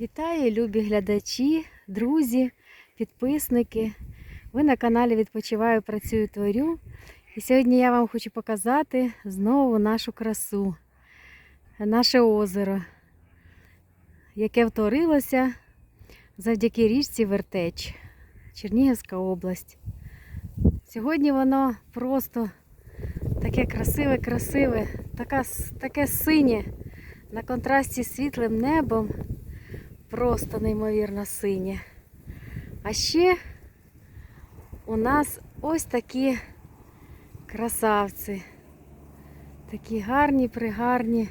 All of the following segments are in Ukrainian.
Вітаю, любі глядачі, друзі, підписники. Ви на каналі Відпочиваю, працюю, творю. І сьогодні я вам хочу показати знову нашу красу, наше озеро, яке вторилося завдяки річці Вертеч, Чернігівська область. Сьогодні воно просто таке красиве, красиве, така, таке синє на контрасті з світлим небом. Просто неймовірно синє. А ще у нас ось такі красавці. Такі гарні, пригарні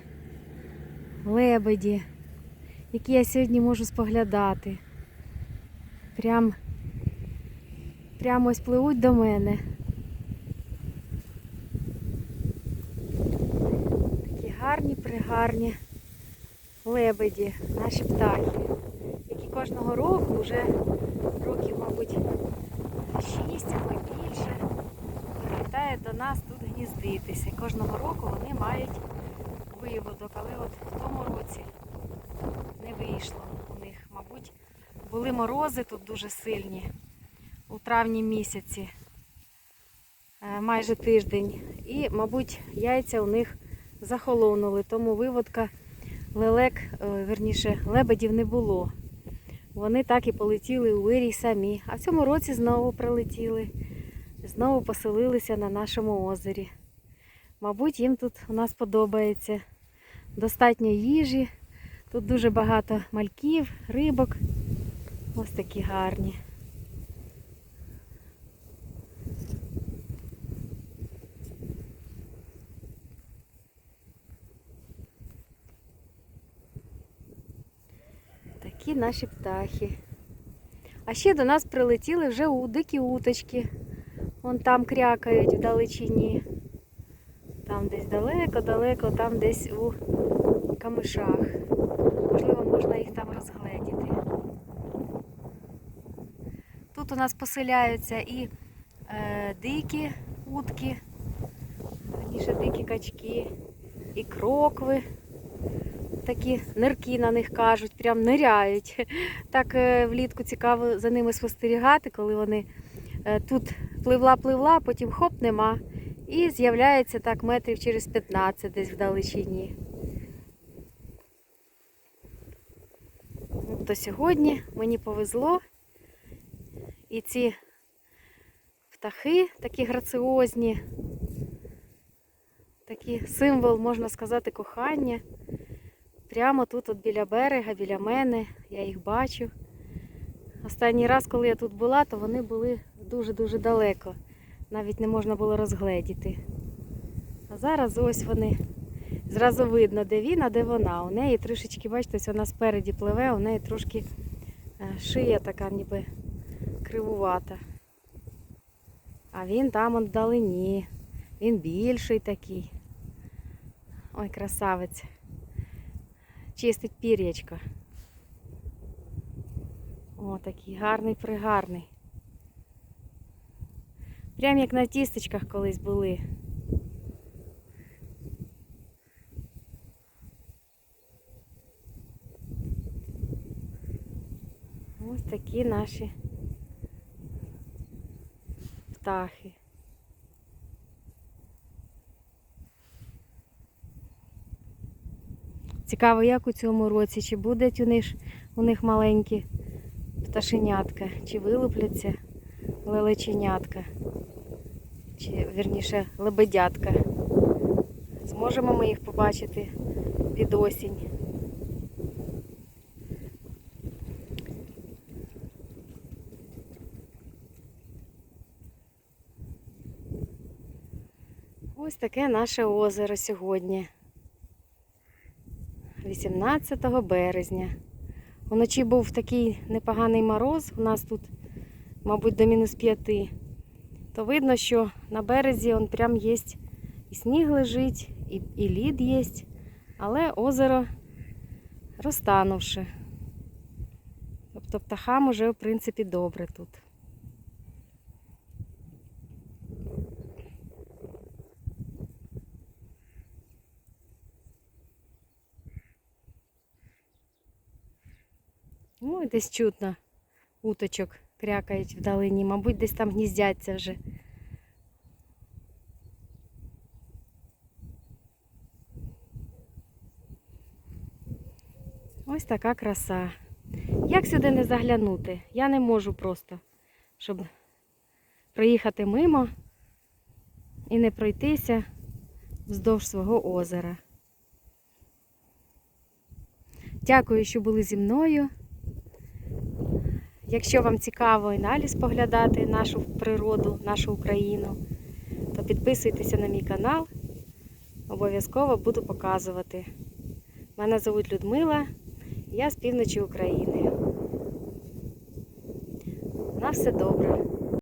лебеді, які я сьогодні можу споглядати. Прям, прямо ось пливуть до мене. Такі гарні, пригарні лебеді, наші птахи, які кожного року вже років, мабуть, 6 або більше прилітають до нас тут гніздитися. І Кожного року вони мають виводок, але от в тому році не вийшло у них. Мабуть, були морози тут дуже сильні у травні місяці, е, майже тиждень. І, мабуть, яйця у них захолонули, тому виводка лелек, е, верніше, лебедів не було. Вони так і полетіли у вирій самі. А в цьому році знову прилетіли, знову поселилися на нашому озері. Мабуть, їм тут у нас подобається. Достатньо їжі. Тут дуже багато мальків, рибок. Ось такі гарні. Такі наші птахи. А ще до нас прилетіли вже дикі уточки. Вон там крякають вдалечині. Там десь далеко-далеко, там десь у камишах. Можливо, можна їх там розгледіти. Тут у нас поселяються і е, дикі утки, верніше дикі качки, і крокви такі нирки на них кажуть, прям ниряють. Так е, влітку цікаво за ними спостерігати, коли вони е, тут пливла-пливла, потім хоп, нема. І з'являється так метрів через 15 десь вдалечині. То сьогодні мені повезло. І ці птахи такі граціозні, такий символ, можна сказати, кохання. Прямо тут, от біля берега, біля мене, я їх бачу. Останній раз, коли я тут була, то вони були дуже-дуже далеко. Навіть не можна було розгледіти. А зараз ось вони. Зразу видно, де він, а де вона. У неї трішечки, бачите, вона спереді пливе, у неї трошки е, шия така ніби кривувата. А він там он вдалині. Він більший такий. Ой, красавець чистить пір'ячко. О, такий гарний пригарний. Прям як на тістечках колись були. Ось такі наші птахи. Цікаво, як у цьому році, чи будуть у них, у них маленькі пташенятка, чи вилупляться лелеченятка, чи вірніше лебедятка. Зможемо ми їх побачити під осінь. Ось таке наше озеро сьогодні. 18 березня. Вночі був такий непоганий мороз, у нас тут, мабуть, до мінус 5. То видно, що на березі он прям є і сніг лежить, і, і лід є, але озеро розтанувши. Тобто птахам уже, в принципі, добре тут. Ой, десь чутно уточок крякають вдалині. Мабуть, десь там гніздяться вже. Ось така краса. Як сюди не заглянути? Я не можу просто, щоб проїхати мимо і не пройтися вздовж свого озера. Дякую, що були зі мною. Якщо вам цікаво і далі споглядати нашу природу, нашу Україну, то підписуйтеся на мій канал. Обов'язково буду показувати. Мене звуть Людмила, я з півночі України. На все добре.